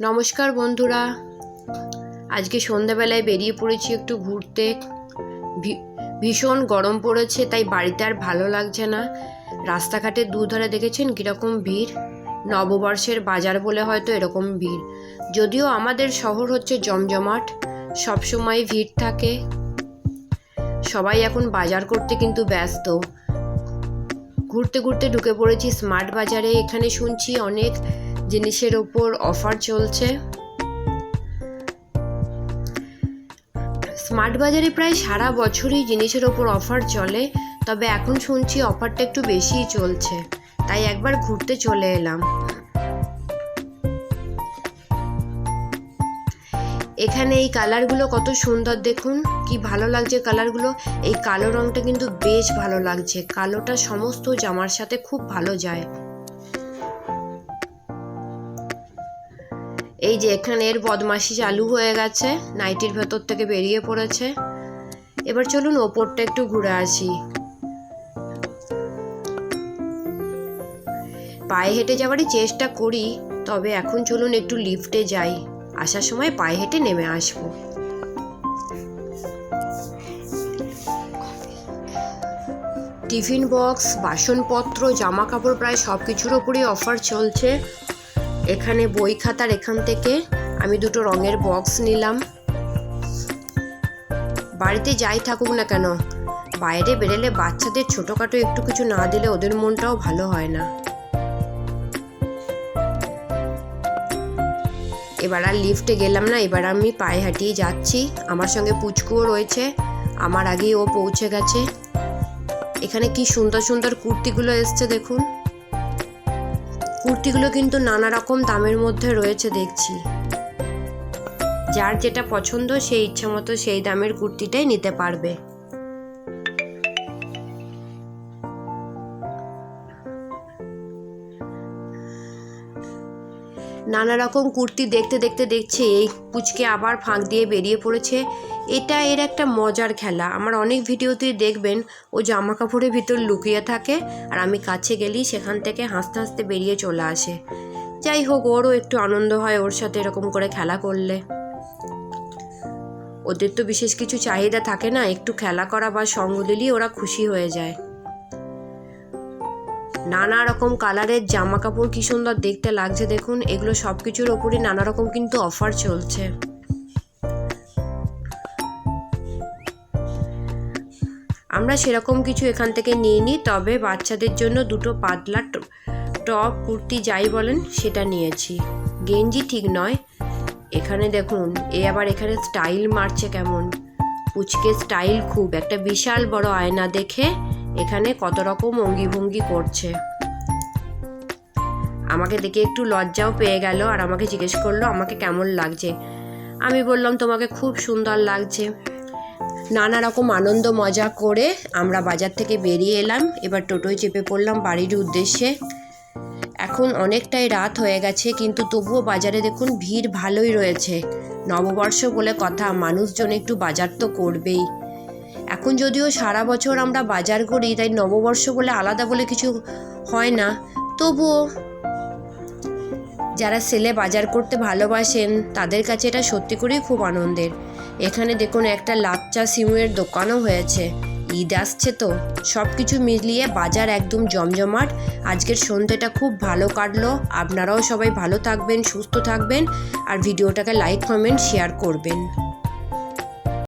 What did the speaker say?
নমস্কার বন্ধুরা। আজকে সন্ধ্যাবেলায় বেরিয়ে পড়েছি একটু ঘুরতে। ভীষণ গরম পড়েছে, তাই বাড়িতে আর ভালো লাগছে না। রাস্তাঘাটে দুধারে দেখেছেন কীরকম ভিড়? নববর্ষের বাজার বলে হয়তো এরকম ভিড়। যদিও আমাদের শহর হচ্ছে জমজমাট, সবসময় ভিড় থাকে। সবাই এখন বাজার করতে কিন্তু ব্যস্ত। ঘুরতে ঘুরতে ঢুকে পড়েছি স্মার্ট বাজারে। এখানে শুনছি অনেক জিনিসের ওপর অফার চলছে। স্মার্ট বাজারে প্রায় সারা বছরই জিনিসের ওপর অফার চলে, তবে এখন শুনছি অফারটা একটু বেশিই চলছে, তাই একবার ঘুরতে চলে এলাম। এখানে এই কালারগুলো কত সুন্দর দেখুন, কি ভালো লাগছে কালারগুলো। এই কালো রঙটা কিন্তু বেশ ভালো লাগছে, কালোটা সমস্ত জামার সাথে খুব ভালো যায়। এই যে এখানে এর বদমাশি চালু হয়ে গেছে, নাইটির ভেতর থেকে বেরিয়ে পড়েছে। এবার চলুন ওপরটা একটু ঘুরে আসি। পায়ে হেঁটে যাওয়ারই চেষ্টা করি, তবে এখন চলুন একটু লিফটে যাই। আসার সময় পায়ে হেঁটে নেমে আসব। টিফিন বক্স, বাসনপত্র জামা কাপড় প্রায় সব কিছুর ওপরই অফার চলছে। এখানে বই খাতার এখান থেকে আমি দুটো রঙের বক্স নিলাম। বাড়িতে যাই থাকুক না কেন, বাইরে বেরোলে বাচ্চাদের ছোটোখাটো একটু কিছু না দিলে ওদের মনটাও ভালো হয় না। এবার আর লিফটে গেলাম না, এবার আমি পায়ে হাঁটিয়ে যাচ্ছি। আমার সঙ্গে পুচকুও রয়েছে, আমার আগেই ও পৌঁছে গেছে। এখানে কি সুন্দর সুন্দর কুর্তিগুলো এসছে দেখুন। কুর্তিগুলো কিন্তু নানা রকম দামের মধ্যে রয়েছে, দেখছি। যার যেটা পছন্দ, সেই ইচ্ছা মতো সেই দামের কুর্তিটাই নিতে পারবে। নানা রকম কুর্তি দেখতে দেখতে দেখছে, এই পুচকে আবার ফাঁক দিয়ে বেরিয়ে পড়েছে। এটা এর একটা মজার খেলা। আমার অনেক ভিডিওতেই দেখবেন, ও জামা কাপড়ের ভিতর লুকিয়ে থাকে আর আমি কাছে গেলেই সেখান থেকে হাসতে হাসতে বেরিয়ে চলে আসে। যাই হোক, ওরও একটু আনন্দ হয় ওর সাথে এরকম করে খেলা করলে। ওদের তো বিশেষ কিছু চাহিদা থাকে না, একটু খেলা করা বা সঙ্গ দিলেই ওরা খুশি হয়ে যায়। নানা রকম কালারের জামা কাপড় কি সুন্দর দেখতে লাগছে দেখুন। এগুলো সব কিছুর ওপরই নানা রকম কিন্তু অফার চলছে। আমরা সেরকম কিছু এখান থেকে নিয়ে নিই, তবে বাচ্চাদের জন্য দুটো পাতলা টপ, কুর্তি যাই বলেন, সেটা নিয়েছি। গেঞ্জি ঠিক নয়। এখানে দেখুন, এ আবার এখানে স্টাইল মারছে কেমন। পুচকে স্টাইল খুব, একটা বিশাল বড় আয়না দেখে এখানে কত রকম অঙ্গি ভঙ্গি করছে। আমাকে দেখে একটু লজ্জাও পেয়ে গেল আর আমাকে জিজ্ঞেস করল, আমাকে কেমন লাগছে? আমি বললাম, তোমাকে খুব সুন্দর লাগছে। নানা রকম আনন্দ মজা করে আমরা বাজার থেকে বেরিয়ে এলাম। এবার টোটোয় চেপে পড়লাম বাড়ির উদ্দেশ্যে। এখন অনেকটাই রাত হয়ে গেছে, কিন্তু তবুও বাজারে দেখুন ভিড় ভালোই রয়েছে। নববর্ষ বলে কথা, মানুষজন একটু বাজার তো করবেই। এখন যদিও সারা বছর আমরা বাজার করি, তাই নববর্ষ বলে আলাদা বলে কিছু হয় না। তবুও যারা সেলে বাজার করতে ভালোবাসেন, তাদের কাছে এটা সত্যি করেই খুব আনন্দের। এখানে দেখুন, একটা লাচ্চা সিমুয়ের দোকানও হয়েছে। ঈদ আসছে তো। সব কিছু মিলিয়ে বাজার একদম জমজমাট। আজকের সন্ধ্যেটা খুব ভালো কাটলো। আপনারাও সবাই ভালো থাকবেন, সুস্থ থাকবেন। আর ভিডিওটাকে লাইক কমেন্ট শেয়ার করবেন।